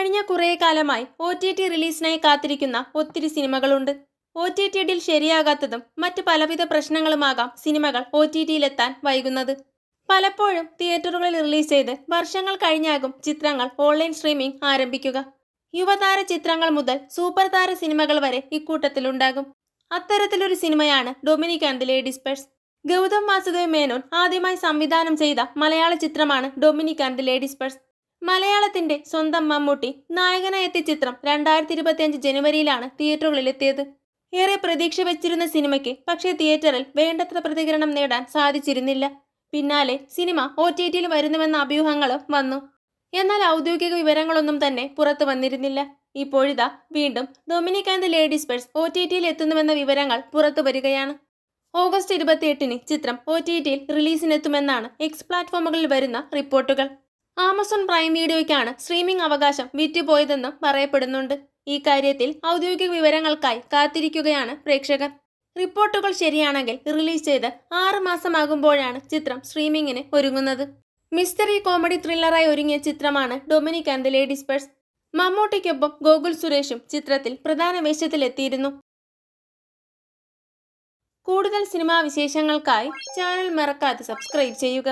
കഴിഞ്ഞ കുറേ കാലമായി ഒ ടി ടി റിലീസിനായി കാത്തിരിക്കുന്ന ഒത്തിരി സിനിമകളുണ്ട്. ഒ ടി ടി ഡിൽ ശരിയാകാത്തതും മറ്റ് പലവിധ പ്രശ്നങ്ങളുമാകാം സിനിമകൾ ഒ ടി ടിയിലെത്താൻ വൈകുന്നത്. പലപ്പോഴും തിയേറ്ററുകളിൽ റിലീസ് ചെയ്ത് വർഷങ്ങൾ കഴിഞ്ഞാകും ചിത്രങ്ങൾ ഓൺലൈൻ സ്ട്രീമിംഗ് ആരംഭിക്കുക. യുവതാര ചിത്രങ്ങൾ മുതൽ സൂപ്പർ താര സിനിമകൾ വരെ ഇക്കൂട്ടത്തിലുണ്ടാകും അത്തരത്തിലൊരു സിനിമയാണ് Dominic and ladies purse Gautham Vasudev Menon ആദ്യമായി സംവിധാനം ചെയ്ത മലയാള ചിത്രമാണ് ഡൊമിനിക് ആൻഡ് ലേഡീസ് പേഴ്സ് മലയാളത്തിന്റെ സ്വന്തം മമ്മൂട്ടി നായകനായ എത്തിയ ചിത്രം രണ്ടായിരത്തി ഇരുപത്തിയഞ്ച് ജനുവരിയിലാണ് തിയേറ്ററുകളിലെത്തിയത്. ഏറെ പ്രതീക്ഷ വെച്ചിരുന്ന സിനിമയ്ക്ക് പക്ഷേ തിയേറ്ററിൽ വേണ്ടത്ര പ്രതികരണം നേടാൻ സാധിച്ചിരുന്നില്ല. പിന്നാലെ സിനിമ ഒ ടി ടിയിൽ വരുന്നുവെന്ന അഭ്യൂഹങ്ങളും വന്നു. എന്നാൽ ഔദ്യോഗിക വിവരങ്ങളൊന്നും തന്നെ പുറത്തു വന്നിരുന്നില്ല. ഇപ്പോഴിതാ വീണ്ടും Dominic and ladies purse O T ടിയിൽ എത്തുന്നുവെന്ന വിവരങ്ങൾ പുറത്തു വരികയാണ്. ഓഗസ്റ്റ് ഇരുപത്തിയെട്ടിന് ചിത്രം ഒ ടി ടിയിൽ റിലീസിനെത്തുമെന്നാണ് എക്സ് പ്ലാറ്റ്ഫോമുകളിൽ വരുന്ന റിപ്പോർട്ടുകൾ. ആമസോൺ പ്രൈം വീഡിയോയ്ക്കാണ് സ്ട്രീമിംഗ് അവകാശം വിറ്റുപോയതെന്നും പറയപ്പെടുന്നുണ്ട്. ഈ കാര്യത്തിൽ ഔദ്യോഗിക വിവരങ്ങൾക്കായി കാത്തിരിക്കുകയാണ് പ്രേക്ഷകർ. റിപ്പോർട്ടുകൾ ശരിയാണെങ്കിൽ റിലീസ് ചെയ്ത് ആറ് മാസമാകുമ്പോഴാണ് ചിത്രം സ്ട്രീമിംഗിന് ഒരുങ്ങുന്നത്. മിസ്റ്ററി കോമഡി ത്രില്ലറായി ഒരുങ്ങിയ ചിത്രമാണ് Dominic and the ladies purse. മമ്മൂട്ടിക്കൊപ്പം Gokul സുരേഷും ചിത്രത്തിൽ പ്രധാന വേഷത്തിലെത്തിയിരുന്നു. കൂടുതൽ സിനിമാ വിശേഷങ്ങൾക്കായി ചാനൽ മറക്കാതെ സബ്സ്ക്രൈബ് ചെയ്യുക.